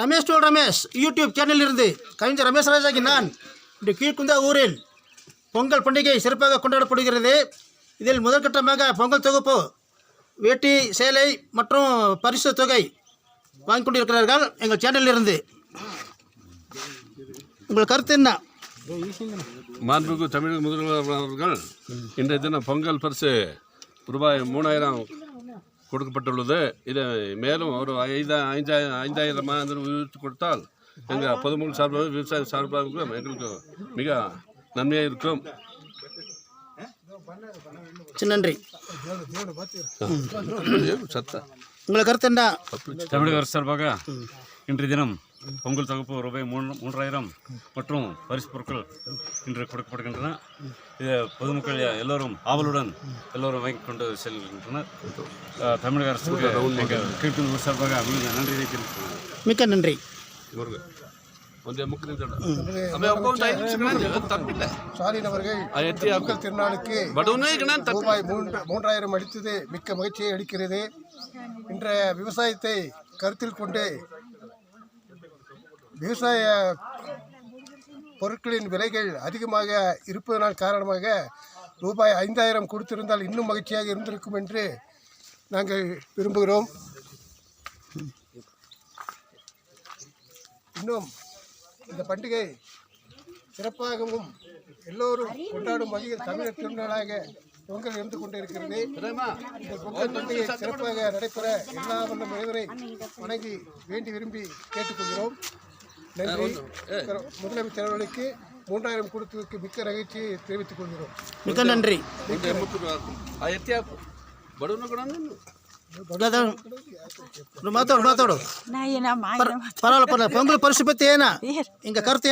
Ramesh toll Ramesh YouTube சேனலில் இருந்து கவிஞர் ரமேஷ் ராஜாகி நான் இன்று கீழ்குந்தா ஊரில் பொங்கல் பண்டிகை சிறப்பாக கொண்டாடப்படுகிறது. இதில் முதற்கட்டமாக பொங்கல் தொகுப்பு வேட்டி சேலை மற்றும் பரிசு தொகை வாங்கி கொண்டிருக்கிறார்கள் எங்கள் சேனலில் இருந்து. உங்கள் கருத்து என்ன? மாண்புக்கு தமிழக முதல்வர் அவர்கள் இன்றைய தினம் பொங்கல் பரிசு ரூபாய் மூணாயிரம் கொடுக்கப்பட்டுள்ளது. இதை மேலும் ஒரு ஐந்தா ஐந்தாயிரம் ஐந்தாயிரம் உயர்த்தி கொடுத்தால் எங்கள் பொதுமக்கள் சார்பாக விவசாய சார்பாக எங்களுக்கு மிக நன்மையாக இருக்கும். நன்றி. சத்த உங்கள் கருத்து என்ன? தமிழக அரசு சார்பாக இன்றைய தினம் பொங்கல் தொகுப்பு ரூபாய் மூணு மூன்றாயிரம் மற்றும் பரிசு பொருட்கள் இன்று கொடுக்கப்படுகின்றன. இதை பொதுமக்கள் எல்லோரும் ஆவலுடன் எல்லோரும் வாங்கி கொண்டு செல்கின்றனர். தமிழக அரசுக்கு எங்கள் கீழ்குந்தூர் சார்பாக மிகுந்த நன்றி தெரிவிக்கிறேன் மிக்க நன்றி. திருநாளுக்கு ரூபாய் மூன்று மூன்றாயிரம் அளித்தது மிக்க மகிழ்ச்சியை அளிக்கிறது. இன்றைய விவசாயத்தை கருத்தில் கொண்டு விவசாய பொருட்களின் விலைகள் அதிகமாக இருப்பதனால் காரணமாக ரூபாய் ஐந்தாயிரம் கொடுத்திருந்தால் இன்னும் மகிழ்ச்சியாக இருந்திருக்கும் என்று நாங்கள் விரும்புகிறோம். இன்னும் இந்த பண்டிகை சிறப்பாகவும் எல்லோரும் கொண்டாடும் வகையில் தமிழர் திருநாளாக பொங்கல் இருந்து கொண்டிருக்கிறது. இந்த பொங்கல் பண்டிகை சிறப்பாக நடைபெற எல்லா வல்ல இறைவரை வணங்கி வேண்டி விரும்பி கேட்டுக்கொள்கிறோம். நன்றி. முதலமைச்சர்களுக்கு மூன்றாயிரம் கொடுத்ததுக்கு மிக்க நகைச்சியை தெரிவித்துக் கொள்கிறோம். மிக்க நன்றி. ಮಾತಾಡು ಮಾತಾಡು ಪರವಾಗಿಲ್ಲ ಪರವಾಗಿಲ್ಲ ಪೊಂಗಲ್ ಪರಿಸ್ಥಿತಿ ಏನ ಹಿಂಗ ಕರ್ತ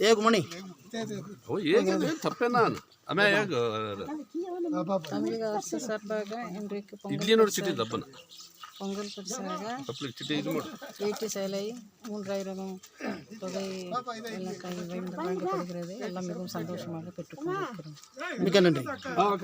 ఏగు మణి ಓ ಹೇಗೆ ತಪ್ಪೇ ನಾನು ಆಮೇಲೆ ಹೇಗೆ தமிழக அரசு சார்பாக இன்றைக்கு பொங்கல் ಇಡ್ಲಿ ನೋಡಿ ಸಿಟಿ ದಪ್ಪನ பொங்கல் பரிசாக ತಪ್ಪಲಿಕ್ಕೆ ಚಿಟಿ ಇದು ಮಾಡು வேட்டி சேலை மூன்றாயிரம் தொகை எல்லாம் கை வைந்து வழங்கப்படுகிறது எல்லாம் மிகவும் சந்தோஷமாக பெற்றுக்கொண்டிருக்கிறோம் మిక నండి ಹಾಂ